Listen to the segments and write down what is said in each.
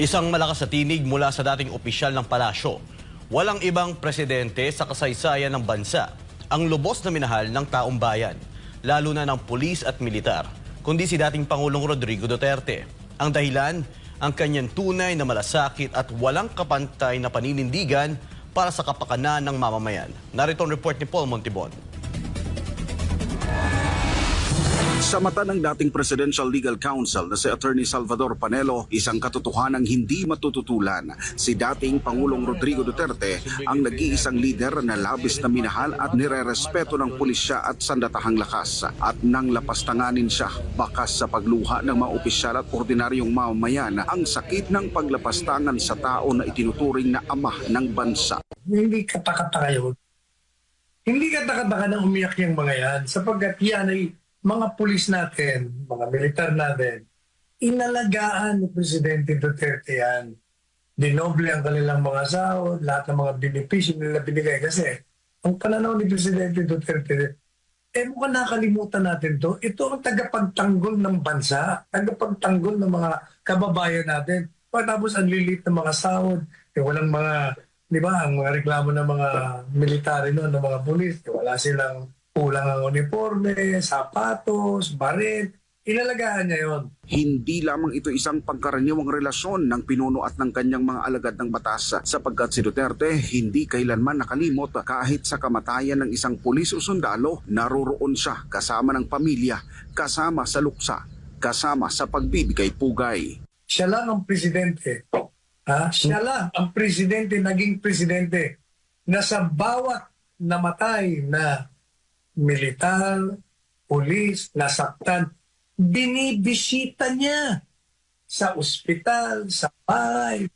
Isang malakas sa tinig mula sa dating opisyal ng palasyo. Walang ibang presidente sa kasaysayan ng bansa ang lubos na minahal ng taong bayan, lalo na ng pulis at militar, kundi si dating Pangulong Rodrigo Duterte. Ang dahilan, ang kanyang tunay na malasakit at walang kapantay na paninindigan para sa kapakanan ng mamamayan. Narito ang report ni Paul Montibon. Sa mata ng dating Presidential Legal Counsel na si Attorney Salvador Panelo, isang katotohanang hindi matututulan. Si dating Pangulong Rodrigo Duterte ang nag-iisang lider na labis na minahal at nirerespeto ng pulisya at sandatahang lakas. At nang lapastanganin siya, bakas sa pagluha ng mga opisyal at ordinaryong mamamayan ang sakit ng paglapastangan sa tao na itinuturing na ama ng bansa. hindi katakataka yun. Hindi katakataka na umiyak yung mga yan sapagkat yan ay mga pulis natin, mga militar natin, inalagaan ni Presidente Duterte yan. Dinoble ang kanilang mga sahod, lahat ng mga benepisyo nila binigay. Kasi ang pananaw ni Presidente Duterte, eh mukhang nakalimutan natin to. Ito ang tagapagtanggol ng bansa, tagapagtanggol ng mga kababayan natin. Pagkatapos ang lilit ng mga sahod, eh, walang mga, di ba, ang mga reklamo ng mga military noon, ng mga pulis, eh, wala silang kulang ang uniforme, sapatos, baret. Inalagaan niya yon. Hindi lamang ito isang pangkaraniwang relasyon ng pinuno at ng kanyang mga alagad ng batas sapagkat si Duterte hindi kailanman nakalimot kahit sa kamatayan ng isang pulis o sundalo, naroroon siya kasama ng pamilya, kasama sa luksa, kasama sa pagbibigay pugay. Siya lang ang presidente. Ha? Siya lang ang presidente, naging presidente, na sa bawat namatay na militar, pulis, nasaktan, binibisita niya sa ospital, sa bahay,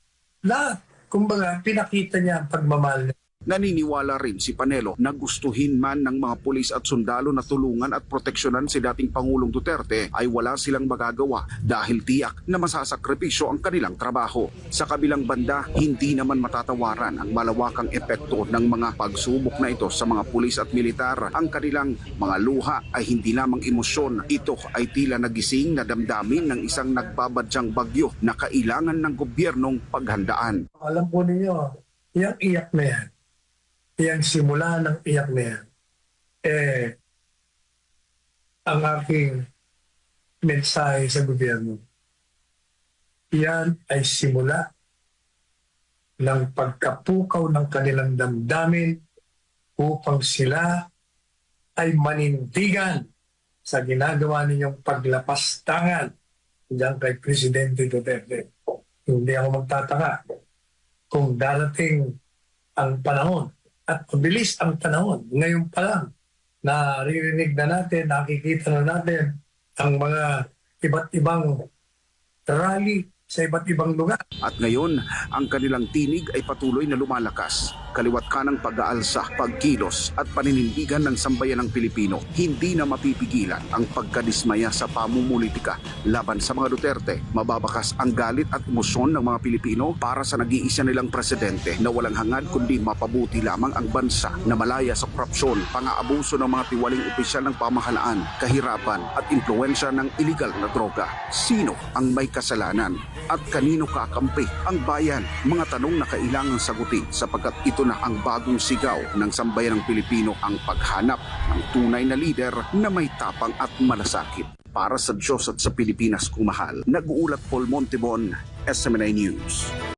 lahat. Kumbaga, pinakita niya ang pagmamahal niya. Naniniwala rin si Panelo na gustuhin man ng mga pulis at sundalo na tulungan at proteksyonan si dating Pangulong Duterte ay wala silang magagawa dahil tiyak na masasakripisyo ang kanilang trabaho. Sa kabilang banda, hindi naman matatawaran ang malawakang epekto ng mga pagsubok na ito sa mga pulis at militar. Ang kanilang mga luha ay hindi lamang emosyon. Ito ay tila nagising na damdamin ng isang nagbabadyang bagyo na kailangan ng gobyernong paghandaan. Alam po ninyo, yung iyak na yan, yung simula ng iyak na yan, eh, ang aking mensahe sa gobyerno, yan ay simula ng pagkapukaw ng kanilang damdamin upang sila ay manindigan sa ginagawa ninyong paglapastangan diyan kay Presidente Duterte. Hindi ako magtataka kung darating ang panahon at mabilis ang panahon. Ngayon pa lang, naririnig na natin, nakikita na natin ang mga iba't ibang rally sa iba't ibang lugar. At ngayon, ang kanilang tinig ay patuloy na lumalakas. Kaliwat ka ng pag-aalsa, pagkilos at paninindigan ng sambayan ng Pilipino. Hindi na mapipigilan ang pagkadismaya sa pamumulitika laban sa mga Duterte. Mababakas ang galit at emosyon ng mga Pilipino para sa nag-iisa nilang presidente na walang hangad kundi mapabuti lamang ang bansa na malaya sa korupsyon, pang-aabuso ng mga tiwaling opisyal ng pamahalaan, kahirapan at impluensya ng iligal na droga. Sino ang may kasalanan? At kanino kakampi ang bayan? Mga tanong na kailangang sagutin sapagkat ito na ang bagong sigaw ng sambayan ng Pilipino ang paghanap ng tunay na lider na may tapang at malasakit. Para sa Diyos at sa Pilipinas kumahal, nag-uulat Paul Montebon, SMNI News.